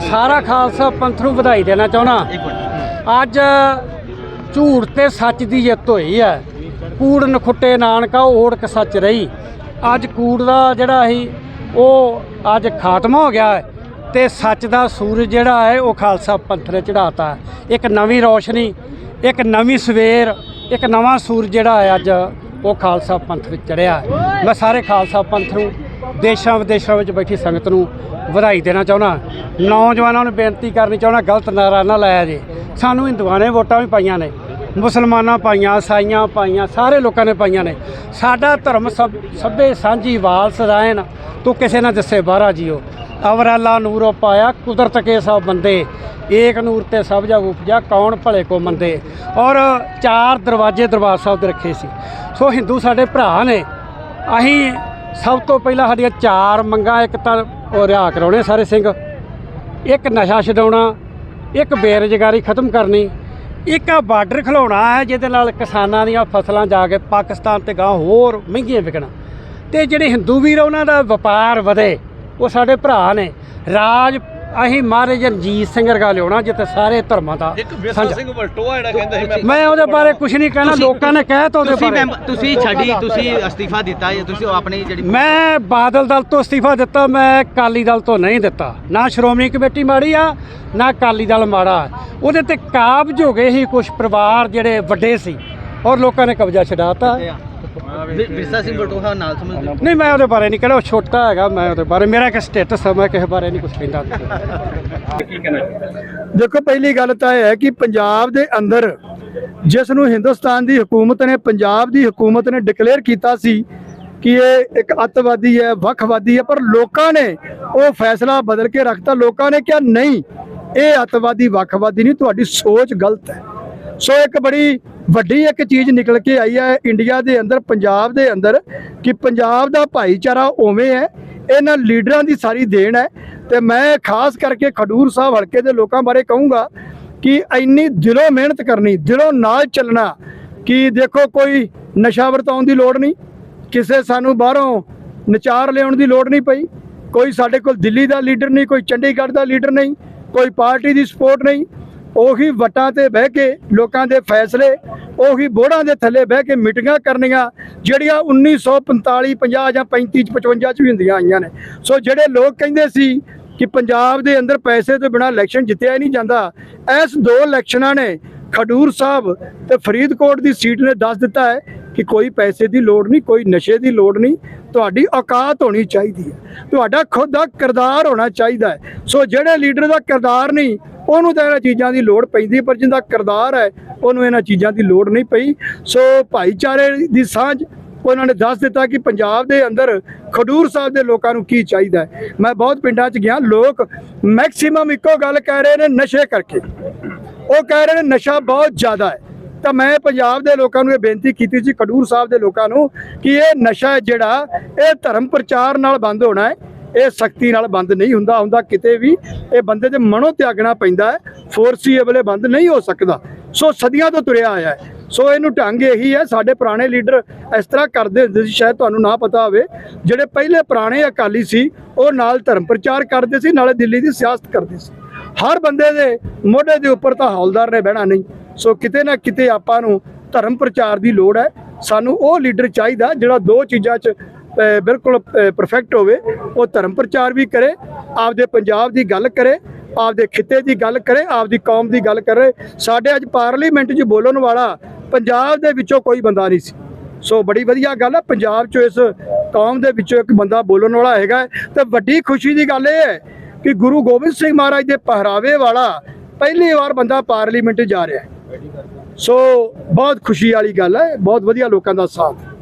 ਸਾਰਾ ਖਾਲਸਾ ਪੰਥ ਨੂੰ ਵਧਾਈ ਦੇਣਾ ਚਾਹਣਾ ਅੱਜ ਝੂਠ ਤੇ ਸੱਚ ਦੀ ਜਿੱਤ ਹੋਈ ਹੈ। ਕੂੜ ਨਖੁੱਟੇ ਨਾਨਕਾ, ਓੜਕ ਸੱਚ ਰਹੀ। ਅੱਜ ਕੂੜ ਦਾ ਜਿਹੜਾ ਸੀ, ਉਹ ਅੱਜ ਖਾਤਮਾ ਹੋ ਗਿਆ ਹੈ ਤੇ ਸੱਚ ਦਾ ਸੂਰਜ ਜਿਹੜਾ ਹੈ, ਉਹ ਖਾਲਸਾ ਪੰਥ ਨੇ ਚੜਾਤਾ ਇੱਕ ਨਵੀਂ ਰੋਸ਼ਨੀ, ਇੱਕ ਨਵੀਂ ਸਵੇਰ, ਇੱਕ ਨਵਾਂ ਸੂਰਜ ਜਿਹੜਾ ਹੈ ਅੱਜ ਉਹ ਖਾਲਸਾ ਪੰਥ ਵਿੱਚ ਚੜਿਆ ਹੈ। ਮੈਂ ਸਾਰੇ ਖਾਲਸਾ ਪੰਥ ਨੂੰ ਦੇਸ਼ਾਂ ਵਿਦੇਸ਼ਾਂ ਵਿੱਚ ਬੈਠੀ ਸੰਗਤ ਨੂੰ ਵਧਾਈ ਦੇਣਾ ਚਾਹੁੰਦਾ। ਨੌਜਵਾਨਾਂ ਨੂੰ ਬੇਨਤੀ ਕਰਨੀ ਚਾਹੁੰਦਾ, ਗਲਤ ਨਾਰਾ ਨਾ ਲਾਇਆ ਜੇ। ਸਾਨੂੰ ਹਿੰਦੂਆਂ ਨੇ ਵੋਟਾਂ ਵੀ ਪਾਈਆਂ ਨੇ, ਮੁਸਲਮਾਨਾਂ ਪਾਈਆਂ ਸਾਈਆਂ ਪਾਈਆਂ, ਸਾਰੇ ਲੋਕਾਂ ਨੇ ਪਾਈਆਂ ਨੇ। ਸਾਡਾ ਧਰਮ ਸਭ, ਸਭੇ ਸਾਂਝੀ ਵਾਲ ਸਰਾਇਣ ਤੂੰ ਕਿਸੇ ਨਾ ਦੱਸੇ ਬਾਹਰਾ ਜੀਓ। ਅਵਰ ਅੱਲਾ ਨੂਰੋ ਪਾਇਆ ਕੁਦਰਤ ਕੇ ਸਭ ਬੰਦੇ, ਏਕ ਨੂਰ ਤੇ ਸਭ ਜਗ ਉਪਜਾ ਕੌਣ ਭਲੇ ਕੋ ਮੰਦੇ। ਔਰ ਚਾਰ ਦਰਵਾਜ਼ੇ ਦਰਬਾਰ ਸਾਹਿਬ ਦੇ ਰੱਖੇ ਸੀ। ਸੋ ਹਿੰਦੂ ਸਾਡੇ ਭਰਾ ਨੇ, ਅਸੀਂ ਸਭ ਤੋਂ ਪਹਿਲਾਂ ਸਾਡੀਆਂ ਚਾਰ ਮੰਗਾਂ ਇੱਕ ਤਾਂ ਉਹ ਰਿਆ ਕਰਾਉਣੇ ਸਾਰੇ ਸਿੰਘ। ਇੱਕ ਨਸ਼ਾ ਛਡਾਉਣਾ ਇੱਕ ਬੇਰੁਜ਼ਗਾਰੀ ਖਤਮ ਕਰਨੀ ਇੱਕ ਆ ਬਾਰਡਰ ਖਿਲਾਉਣਾ ਹੈ ਜਿਹਦੇ ਨਾਲ ਕਿਸਾਨਾਂ ਦੀਆਂ ਫਸਲਾਂ ਜਾ ਕੇ ਪਾਕਿਸਤਾਨ ਤੇ ਗਾਂ ਹੋਰ ਮਹਿੰਗੀਆਂ ਵਿਕਣਾ। ਤੇ ਜਿਹੜੇ ਹਿੰਦੂ ਵੀਰ ਆ, ਉਹਨਾਂ ਦਾ ਵਪਾਰ ਵਧੇ ਉਹ ਸਾਡੇ ਭਰਾ ਨੇ। ਰਾਜ ਅਸੀਂ ਮਹਾਰਾਜ ਰਣਜੀਤ ਸਿੰਘ ਵਰਗਾ ਲਿਆਉਣਾ ਜਿੱਥੇ ਸਾਰੇ ਧਰਮਾਂ ਦਾ ਇੱਕ ਸਾਂਝਾ- ਸਿੰਘ ਵਲਟੋਆ ਜਿਹੜਾ ਕਹਿੰਦਾ ਸੀ ਮੈਂ ਮੈਂ ਉਹਦੇ ਬਾਰੇ ਕੁਝ ਨਹੀਂ ਕਹਿਣਾ ਲੋਕਾਂ ਨੇ ਕਹਿ ਤਾ ਉਹਦੇ ਤੁਸੀਂ ਬਾਰੇ। ਤੁਸੀਂ ਛੱਡੀ ਤੁਸੀਂ ਅਸਤੀਫਾ ਦਿੱਤਾ ਜਾਂ ਤੁਸੀਂ ਆਪਣੀ ਜਿਹੜੀ ਮੈਂ ਬਾਦਲ ਦਲ ਤੋਂ ਅਸਤੀਫਾ ਦਿੱਤਾ ਮੈਂ ਅਕਾਲੀ ਦਲ ਤੋਂ ਨਹੀਂ ਦਿੱਤਾ। ਨਾ ਸ਼੍ਰੋਮਣੀ ਕਮੇਟੀ ਮਾੜੀ ਆ ਨਾ ਅਕਾਲੀ ਦਲ ਮਾੜਾ। ਉਹਦੇ ਤੇ ਕਾਬਜ ਹੋ ਗਏ ਸੀ ਕੁਝ ਪਰਿਵਾਰ ਜਿਹੜੇ ਵੱਡੇ ਸੀ ਔਰ ਲੋਕਾਂ ਨੇ ਕਬਜ਼ਾ ਛਡਾਤਾ। ਵਿ- ਵਿਰਸਾ ਸਿੰਘ ਬਟੋਹਾ ਨਾਲ ਸਮਝਦੇ ਹੋ? ਨਹੀਂ ਮੈਂ ਉਹਦੇ ਬਾਰੇ ਨਹੀਂ ਉਹ ਛੋਟਾ ਹੈਗਾ ਮੈਂ ਉਹਦੇ ਬਾਰੇ ਮੇਰਾ ਕਿ ਸਟੇਟਸ ਹੈ ਮੈਂ ਕਿਸੇ ਬਾਰੇ ਨਹੀਂ ਕੁਝ ਕਹਿੰਦਾ। ਦੇਖੋ ਪਹਿਲੀ ਗੱਲ ਤਾਂ ਇਹ ਹੈ ਕਿ ਪੰਜਾਬ ਦੇ ਅੰਦਰ ਜਿਸ ਨੂੰ ਹਿੰਦੁਸਤਾਨ ਦੀ ਹਕੂਮਤ ਨੇ ਪੰਜਾਬ ਦੀ ਹਕੂਮਤ ਨੇ ਡਿਕਲੇਅਰ ਕੀਤਾ ਸੀ ਕਿ ਇਹ ਇੱਕ ਅੱਤਵਾਦੀ ਹੈ ਵੱਖਵਾਦੀ ਹੈ ਪਰ ਲੋਕਾਂ ਨੇ ਉਹ ਫੈਸਲਾ ਬਦਲ ਕੇ ਰੱਖਤਾ। ਲੋਕਾਂ ਨੇ ਕਿਹਾ ਨਹੀਂ ਇਹ ਅੱਤਵਾਦੀ ਵੱਖਵਾਦੀ ਨਹੀਂ ਤੁਹਾਡੀ ਸੋਚ ਗਲਤ ਹੈ। ਸੋ ਇੱਕ ਬੜੀ ਵੱਡੀ ਇੱਕ ਚੀਜ਼ ਨਿਕਲ ਕੇ ਆਈ ਹੈ ਇੰਡੀਆ ਦੇ ਅੰਦਰ, ਪੰਜਾਬ ਦੇ ਅੰਦਰ, ਕਿ ਪੰਜਾਬ ਦਾ ਭਾਈਚਾਰਾ ਉਵੇਂ ਹੈ, ਇਹਨਾਂ ਲੀਡਰਾਂ ਦੀ ਸਾਰੀ ਦੇਣ ਹੈ। ਤੇ ਮੈਂ ਖਾਸ ਕਰਕੇ ਖਡੂਰ ਸਾਹਿਬ ਹਲਕੇ ਦੇ ਲੋਕਾਂ ਬਾਰੇ ਕਹੂੰਗਾ ਕਿ ਇੰਨੀ ਦਿਲੋਂ ਮਿਹਨਤ ਕਰਨੀ, ਦਿਲੋਂ ਨਾਲ ਚੱਲਣਾ, ਕਿ ਦੇਖੋ ਕੋਈ ਨਸ਼ਾ ਵਰਤਾਉਣ ਦੀ ਲੋੜ ਨਹੀਂ, ਕਿਸੇ ਸਾਨੂੰ ਬਾਹਰੋਂ ਨਚਾਰ ਲਿਆਉਣ ਦੀ ਲੋੜ ਨਹੀਂ ਪਈ, ਕੋਈ ਸਾਡੇ ਕੋਲ ਦਿੱਲੀ ਦਾ ਲੀਡਰ ਨਹੀਂ, ਕੋਈ ਚੰਡੀਗੜ੍ਹ ਦਾ ਲੀਡਰ ਨਹੀਂ, ਕੋਈ ਪਾਰਟੀ ਦੀ ਸਪੋਰਟ ਨਹੀਂ। ਉਹੀ ਵਟਾਂ ਤੇ ਬਹਿ ਕੇ ਲੋਕਾਂ ਦੇ ਫੈਸਲੇ, ਉਹੀ ਬੋੜਾਂ ਦੇ ਥੱਲੇ ਬਹਿ ਕੇ ਮੀਟਿੰਗਾਂ ਕਰਨੀਆਂ, ਜਿਹੜੀਆਂ 1945 50 ਜਾਂ 35 55 ਚ ਵੀ ਹੁੰਦੀਆਂ ਆਈਆਂ ਨੇ। ਸੋ ਜਿਹੜੇ ਲੋਕ ਕਹਿੰਦੇ ਸੀ ਕਿ ਪੰਜਾਬ ਦੇ ਅੰਦਰ ਪੈਸੇ ਤੋਂ ਬਿਨਾ ਇਲੈਕਸ਼ਨ ਜਿੱਤਿਆ ਹੀ ਨਹੀਂ ਜਾਂਦਾ ਇਸ ਦੋ ਇਲੈਕਸ਼ਨਾਂ ਨੇ ਖਡੂਰ ਸਾਹਿਬ ਤੇ ਫਰੀਦਕੋਟ ਦੀ ਸੀਟ ਨੇ ਦੱਸ ਦਿੱਤਾ ਹੈ ਕਿ ਕੋਈ ਪੈਸੇ ਦੀ ਲੋੜ ਨਹੀਂ, ਕੋਈ ਨਸ਼ੇ ਦੀ ਲੋੜ ਨਹੀਂ, ਤੁਹਾਡੀ ਔਕਾਤ ਹੋਣੀ ਚਾਹੀਦੀ ਹੈ। ਤੁਹਾਡਾ ਖੁਦ ਦਾ ਕਿਰਦਾਰ ਹੋਣਾ ਚਾਹੀਦਾ ਹੈ। ਸੋ ਜਿਹੜੇ ਲੀਡਰ ਦਾ ਕਿਰਦਾਰ ਨਹੀਂ, ਉਹਨੂੰ ਤਾਂ ਇਹਨਾਂ ਚੀਜ਼ਾਂ ਦੀ ਲੋੜ ਪੈਂਦੀ ਪਰ ਜਿੰਦਾ ਕਿਰਦਾਰ ਹੈ, ਉਹਨੂੰ ਇਹਨਾਂ ਚੀਜ਼ਾਂ ਦੀ ਲੋੜ ਨਹੀਂ ਪਈ। ਸੋ ਭਾਈਚਾਰੇ ਦੀ ਸਾਂਝ, ਉਹਨਾਂ ਨੇ ਦੱਸ ਦਿੱਤਾ ਕਿ ਪੰਜਾਬ ਦੇ ਅੰਦਰ ਖਡੂਰ ਸਾਹਿਬ ਦੇ ਲੋਕਾਂ ਨੂੰ ਕੀ ਚਾਹੀਦਾ ਮੈਂ ਬਹੁਤ ਪਿੰਡਾਂ 'ਚ ਗਿਆ, ਲੋਕ ਮੈਕਸਿਮਮ ਇੱਕੋ ਗੱਲ ਕਹਿ ਰਹੇ ਨੇ, ਨਸ਼ੇ ਕਰਕੇ। ਉਹ ਕਹਿ ਰਹੇ ਨੇ ਨਸ਼ਾ ਬਹੁਤ ਜ਼ਿਆਦਾ ਹੈ। ਤਾਂ ਮੈਂ ਪੰਜਾਬ ਦੇ ਲੋਕਾਂ ਨੂੰ ਇਹ ਬੇਨਤੀ ਕੀਤੀ ਸੀ ਖਡੂਰ ਸਾਹਿਬ ਦੇ ਲੋਕਾਂ ਨੂੰ, ਕਿ ਇਹ ਨਸ਼ਾ ਹੈ ਜਿਹੜਾ, ਇਹ ਧਰਮ ਪ੍ਰਚਾਰ ਨਾਲ ਬੰਦ ਹੋਣਾ ਹੈ। ਇਹ ਸਖਤੀ ਨਾਲ ਬੰਦ ਨਹੀਂ ਹੁੰਦਾ ਹੁੰਦਾ ਕਿਤੇ ਵੀ। ਇਹ ਬੰਦੇ ਦੇ ਮਨੋਂ ਤਿਆਗਣਾ ਪੈਂਦਾ ਹੈ। ਫੋਰਸੀਏਬਲ ਬੰਦ ਨਹੀਂ ਹੋ ਸਕਦਾ। ਸੋ ਸਦੀਆਂ ਤੋਂ ਤੁਰਿਆ ਆਇਆ ਹੈ। ਸੋ ਇਹਨੂੰ ਢੰਗ ਇਹੀ ਹੈ, ਸਾਡੇ ਪੁਰਾਣੇ ਲੀਡਰ ਇਸ ਤਰ੍ਹਾਂ ਕਰਦੇ ਹੁੰਦੇ ਸੀ, ਸ਼ਾਇਦ ਤੁਹਾਨੂੰ ਨਾ ਪਤਾ ਹੋਵੇ। ਜਿਹੜੇ ਪਹਿਲੇ ਪੁਰਾਣੇ ਅਕਾਲੀ ਸੀ, ਉਹ ਨਾਲ ਧਰਮ ਪ੍ਰਚਾਰ ਕਰਦੇ ਸੀ, ਨਾਲੇ ਦਿੱਲੀ ਦੀ ਸਿਆਸਤ ਕਰਦੇ ਸੀ। ਹਰ ਬੰਦੇ ਦੇ ਮੋਢੇ ਦੇ ਉੱਪਰ ਤਾਂ ਹੌਲਦਾਰ ਨੇ ਬਹਿਣਾ ਨਹੀਂ। ਸੋ ਕਿਤੇ ਨਾ ਕਿਤੇ ਆਪਾਂ ਨੂੰ ਧਰਮ ਪ੍ਰਚਾਰ ਦੀ ਲੋੜ ਹੈ। ਸਾਨੂੰ ਉਹ ਲੀਡਰ ਚਾਹੀਦਾ ਜਿਹੜਾ ਦੋ ਚੀਜ਼ਾਂ 'ਚ ਬਿਲਕੁਲ ਪਰਫੈਕਟ ਹੋਵੇ। ਉਹ ਧਰਮ ਪ੍ਰਚਾਰ ਵੀ ਕਰੇ, ਆਪਦੇ ਪੰਜਾਬ ਦੀ ਗੱਲ ਕਰੇ, ਆਪਦੇ ਖਿੱਤੇ ਦੀ ਗੱਲ ਕਰੇ, ਆਪਦੀ ਕੌਮ ਦੀ ਗੱਲ ਕਰੇ। ਸਾਡੇ ਅੱਜ ਪਾਰਲੀਮੈਂਟ 'ਚ ਬੋਲਣ ਵਾਲਾ ਪੰਜਾਬ ਦੇ ਵਿੱਚੋਂ ਕੋਈ ਬੰਦਾ ਨਹੀਂ ਸੀ। ਸੋ ਬੜੀ ਵਧੀਆ ਗੱਲ ਹੈ, ਪੰਜਾਬ 'ਚੋਂ ਇਸ ਕੌਮ ਦੇ ਵਿੱਚੋਂ ਇੱਕ ਬੰਦਾ ਬੋਲਣ ਵਾਲਾ ਹੈਗਾ ਹੈ। ਤੇ ਵੱਡੀ ਖੁਸ਼ੀ ਦੀ ਗੱਲ ਇਹ ਹੈ ਕਿ ਗੁਰੂ ਗੋਬਿੰਦ ਸਿੰਘ ਮਹਾਰਾਜ ਦੇ ਪਹਿਰਾਵੇ ਵਾਲਾ ਪਹਿਲੀ ਵਾਰ ਬੰਦਾ ਪਾਰਲੀਮੈਂਟ ਜਾ ਰਿਹਾ ਹੈ। ਸੋ ਬਹੁਤ ਖੁਸ਼ੀ ਵਾਲੀ ਗੱਲ ਹੈ ਬਹੁਤ ਵਧੀਆ ਲੋਕਾਂ ਦਾ ਸਾਥ।